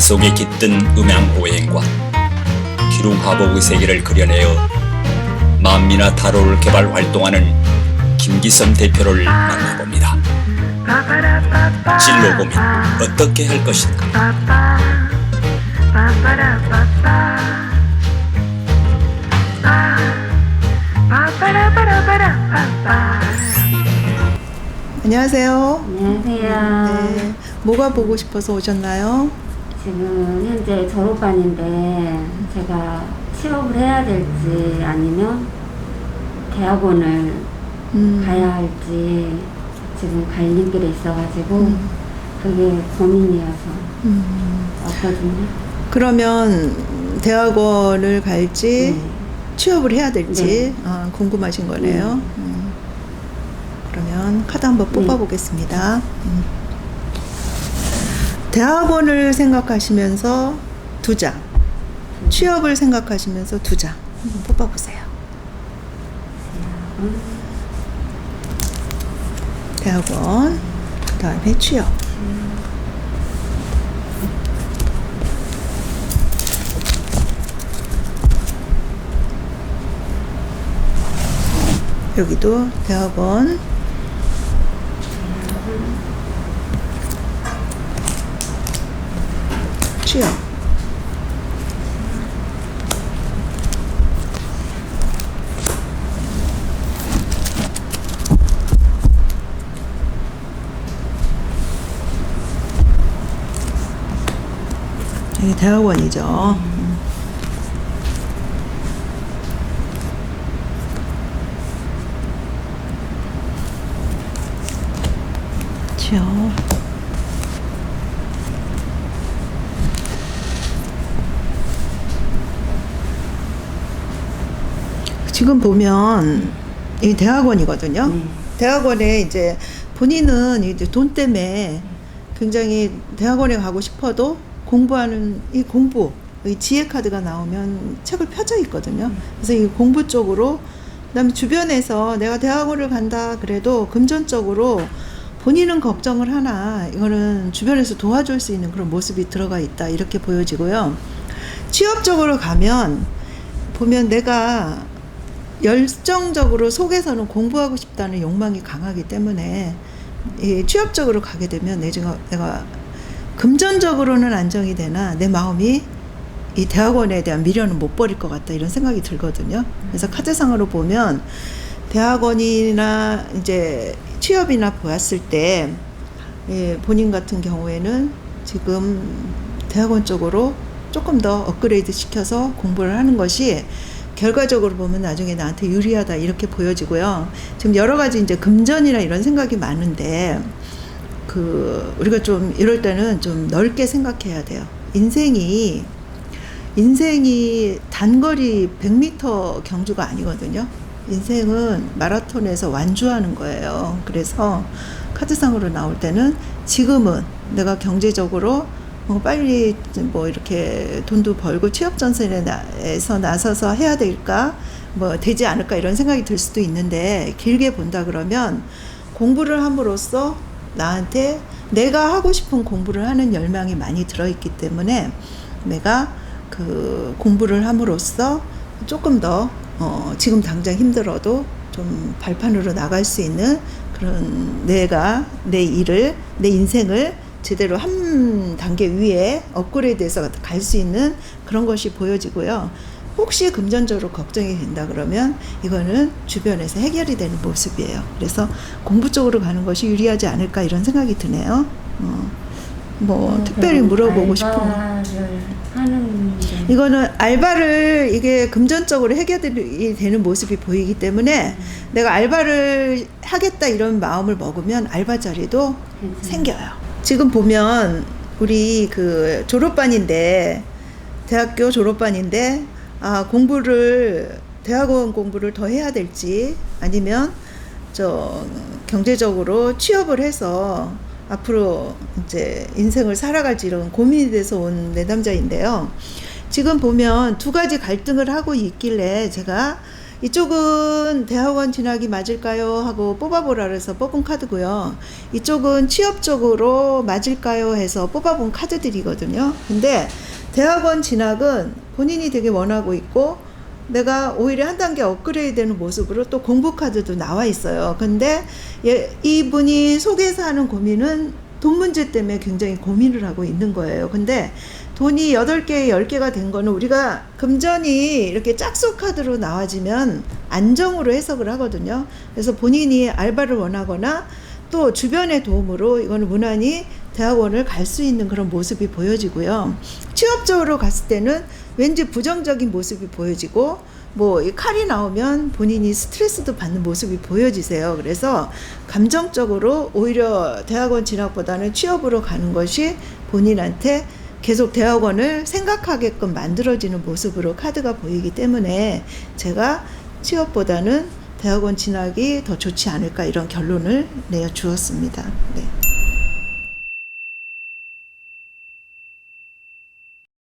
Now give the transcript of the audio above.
속에 깃든 음양오행과 기lum하복의 세계를 그려내어 만미나 타로를 개발 활동하는 김기선 대표를 만나봅니다. 진로 고민 어떻게 할 것인가? 안녕하세요. 안녕하세요. 네, 뭐가 보고 싶어서 오셨나요? 지금 현재 졸업반인데 제가 취업을 해야 될지 아니면 대학원을 음, 가야 할지 지금 갈림길에 있어가지고 음. 그게 고민이어서 음. 왔거든요. 그러면 대학원을 갈지 네. 취업을 해야 될지 네. 아, 궁금하신 거네요. 음. 그러면 카드 한번 네. 뽑아보겠습니다. 음. 대학원을 생각하시면서 두 장, 취업을 생각하시면서 두 장. 한번 뽑아보세요. 대학원, 그 다음에 취업. 여기도 대학원, 이게 대학원이죠. 취업. 지금 보면 이 대학원이거든요. 네. 대학원에 이제 본인은 이제 돈 때문에 굉장히 대학원에 가고 싶어도 공부하는 이 공부, 이 지혜 카드가 나오면 책을 펴져 있거든요. 그래서 이 공부 쪽으로 그다음에 주변에서 내가 대학원을 간다 그래도 금전적으로 본인은 걱정을 하나 이거는 주변에서 도와줄 수 있는 그런 모습이 들어가 있다 이렇게 보여지고요. 취업적으로 가면 보면 내가 열정적으로 속에서는 공부하고 싶다는 욕망이 강하기 때문에 이 취업적으로 가게 되면 내가, 내가 금전적으로는 안정이 되나 내 마음이 이 대학원에 대한 미련은 못 버릴 것 같다 이런 생각이 들거든요. 그래서 카드상으로 보면 대학원이나 이제 취업이나 보았을 때 예, 본인 같은 경우에는 지금 대학원 쪽으로 조금 더 업그레이드 시켜서 공부를 하는 것이 결과적으로 보면 나중에 나한테 유리하다 이렇게 보여지고요. 지금 여러 가지 이제 금전이나 이런 생각이 많은데 그 우리가 좀 이럴 때는 좀 넓게 생각해야 돼요. 인생이 인생이 단거리 100m 경주가 아니거든요. 인생은 마라톤에서 완주하는 거예요. 그래서 카드상으로 나올 때는 지금은 내가 경제적으로 뭐 빨리 뭐 이렇게 돈도 벌고 취업 전선에서 나서서 해야 될까 뭐 되지 않을까 이런 생각이 들 수도 있는데 길게 본다 그러면 공부를 함으로써 나한테 내가 하고 싶은 공부를 하는 열망이 많이 들어있기 때문에 내가 그 공부를 함으로써 조금 더 어, 지금 당장 힘들어도 좀 발판으로 나갈 수 있는 그런 내가 내 일을 내 인생을 제대로 한 단계 위에 업그레이드해서 갈 수 있는 그런 것이 보여지고요. 혹시 금전적으로 걱정이 된다 그러면 이거는 주변에서 해결이 되는 모습이에요. 그래서 공부 쪽으로 가는 것이 유리하지 않을까 이런 생각이 드네요. 어, 뭐 특별히 물어보고 싶은 이거는 알바를 이게 금전적으로 해결이 되는 모습이 보이기 때문에 내가 알바를 하겠다 이런 마음을 먹으면 알바 자리도 괜찮아요. 생겨요. 지금 보면 우리 그 졸업반인데 대학교 졸업반인데 아 공부를 대학원 공부를 더 해야 될지 아니면 저 경제적으로 취업을 해서 앞으로 이제 인생을 살아갈지 이런 고민이 돼서 온 내담자인데요. 지금 보면 두 가지 갈등을 하고 있길래 제가 이쪽은 대학원 진학이 맞을까요? 하고 뽑아보라 그래서 뽑은 카드고요. 이쪽은 취업 쪽으로 맞을까요? 해서 뽑아본 카드들이거든요. 근데 대학원 진학은 본인이 되게 원하고 있고 내가 오히려 한 단계 업그레이드 되는 모습으로 또 공부 카드도 나와 있어요. 근데 예, 이분이 속에서 하는 고민은 돈 문제 때문에 굉장히 고민을 하고 있는 거예요. 근데 돈이 8개, 10개가 된 거는 우리가 금전이 이렇게 짝수 카드로 나와지면 안정으로 해석을 하거든요. 그래서 본인이 알바를 원하거나 또 주변의 도움으로 이거는 무난히 대학원을 갈 수 있는 그런 모습이 보여지고요. 취업적으로 갔을 때는 왠지 부정적인 모습이 보여지고 뭐이 칼이 나오면 본인이 스트레스도 받는 모습이 보여지세요. 그래서 감정적으로 오히려 대학원 진학보다는 취업으로 가는 것이 본인한테 계속 대학원을 생각하게끔 만들어지는 모습으로 카드가 보이기 때문에 제가 취업보다는 대학원 진학이 더 좋지 않을까 이런 결론을 내어 주었습니다. 네.